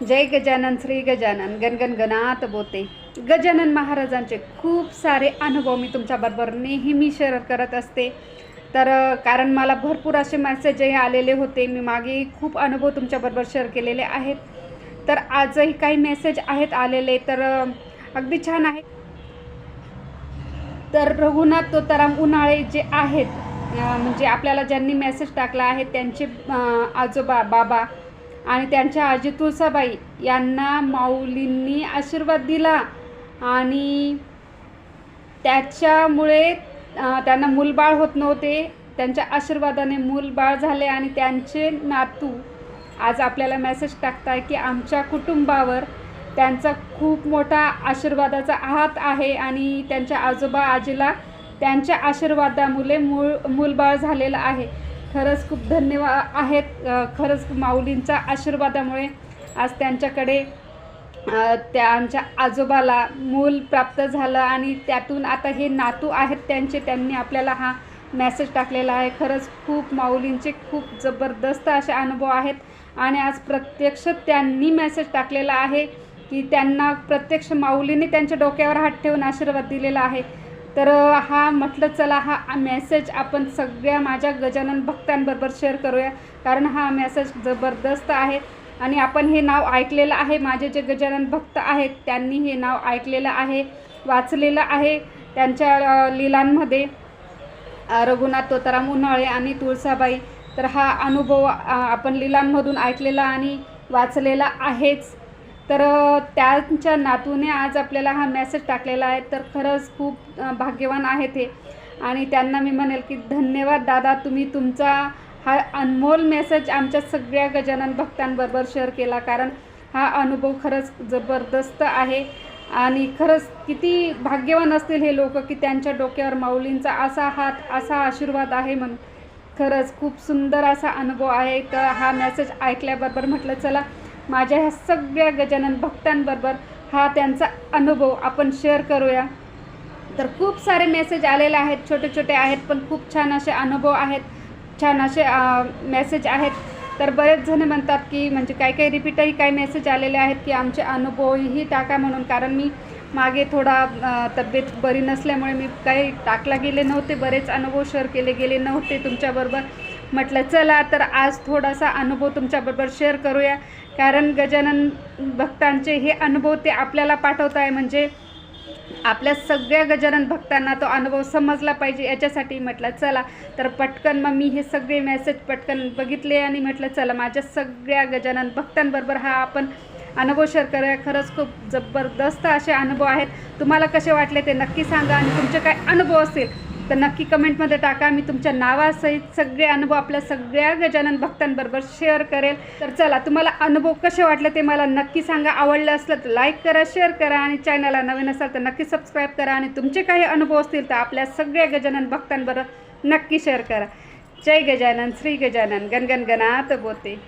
जय गजानन श्री गजानन गणगण गणात बोते. गजानन महाराजांचे खूप सारे अनुभव मी तुमच्याबरोबर नेहमी शेअर करत असते. तर कारण मला भरपूर असे मेसेजही आलेले होते. मी मागे खूप अनुभव तुमच्याबरोबर शेअर केलेले आहेत. तर आजही काही मेसेज आहेत आलेले. तर अगदी छान आहे. तर रघुनाथ तोताराम उन्हाळे जे आहेत म्हणजे आपल्याला ज्यांनी मेसेज टाकला आहे त्यांचे आजोबा बाबा आणि त्यांच्या आजी तुळसाबाई यांना माऊलींनी आशीर्वाद दिला. आणि त्याच्यामुळे त्यांना मूलबाळ होत नव्हते. त्यांच्या आशीर्वादाने मूलबाळ झाले आणि त्यांचे नातू आज आपल्याला मेसेज टाकताय की आमच्या कुटुंबावर त्यांचा खूप मोठा आशीर्वादाचा हात आहे आणि त्यांच्या आजोबा आजीला त्यांच्या आशीर्वादामुळे मूळ मूलबाळ झालेलं आहे. खरंच खूप धन्यवाद आहेत खरंच माऊलींच्या आशीर्वादामुळे आज त्यांच्याकडे त्या त्यांच्या आजोबाला मूल प्राप्त झालं आणि त्यातून आता हे नातू आहेत त्यांचे त्यांनी आपल्याला हा मेसेज टाकलेला आहे. खरंच खूप माऊलींचे खूप जबरदस्त असे अनुभव आहेत आणि आज प्रत्यक्ष त्यांनी मेसेज टाकलेला आहे की त्यांना प्रत्यक्ष माऊलीने त्यांच्या डोक्यावर हात ठेवून आशीर्वाद दिलेला आहे. तर हा म्हटलं चला हा मेसेज आपण सगळ्या माझ्या गजानन भक्तांबरोबर शेअर करूया. कारण हा मेसेज जबरदस्त आहे. आणि आपण हे नाव ऐकलेलं आहे. माझे जे गजानन भक्त आहेत त्यांनी हे नाव ऐकलेलं आहे वाचलेलं आहे त्यांच्या लिलांमध्ये. लीलांमध्ये रघुनाथ तोताराम उन्हाळे आणि तुळसाबाई. तर हा अनुभव आपण लीलांमधून ऐकलेला आणि वाचलेला आहेच. तर त्यांच्या नातूने आज आपल्याला हा मेसेज टाकलेला आहे. तर खरंच खूप भाग्यवान आहेत हे. आणि त्यांना मी म्हणेल की धन्यवाद दादा तुम्ही तुमचा हा अनमोल मेसेज आमच्या सगळ्या गजानन भक्तांबरोबर शेअर केला. कारण हा अनुभव खरंच जबरदस्त आहे. आणि खरंच किती भाग्यवान असतील हे लोक की त्यांच्या डोक्यावर माऊलींचा असा हात असा आशीर्वाद आहे म्हणून खरंच खूप सुंदर असा अनुभव आहे. तर हा मेसेज ऐकल्याबरोबर म्हटलं चला माझ्या ह्या सगळ्या गजानन भक्तांबरोबर हा त्यांचा अनुभव आपण शेअर करूया. तर खूप सारे मेसेज आलेले आहेत छोटे छोटे आहेत पण खूप छान असे अनुभव आहेत छान असे मेसेज आहेत. तर बरेच जण म्हणतात की म्हणजे काही काही रिपीटही काही मेसेज आलेले आहेत की आमचे अनुभवही टाका म्हणून. कारण मी मागे थोडा तब्येत बरी नसल्यामुळे मी काही टाकला गेले नव्हते बरेच अनुभव शेअर केले गेले नव्हते तुमच्याबरोबर. म्हटलं चला तर आज थोडासा अनुभव तुमच्याबरोबर शेअर करूया. कारण गजानन भक्तांचे हे अनुभव ते आपल्याला पाठवत आहे. म्हणजे आपल्या सगळ्या गजानन भक्तांना तो अनुभव समजला पाहिजे. याच्यासाठी म्हटलं चला तर पटकन मग मी हे सगळे मेसेज पटकन बघितले आणि म्हटलं चला माझ्या सगळ्या गजानन भक्तांबरोबर हा आपण अनुभव शेअर करूया. खरंच खूप जबरदस्त असे अनुभव आहेत. तुम्हाला कसे वाटले ते नक्की सांगा आणि तुमचे काय अनुभव असतील तर नक्की कमेंटमध्ये टाका. मी तुमच्या नावासहित सगळे अनुभव आपल्या सगळ्या गजानन भक्तांबरोबर शेअर करेल. तर चला तुम्हाला अनुभव कसे वाटले ते मला नक्की सांगा. आवडलं असलं तर लाईक करा शेअर करा आणि चॅनलला नवीन असाल तर नक्की सबस्क्राईब करा आणि तुमचे काही अनुभव असतील तर आपल्या सगळ्या गजानन भक्तांबरोबर नक्की शेअर करा. जय गजानन श्री गजानन. गणगण गणात बोते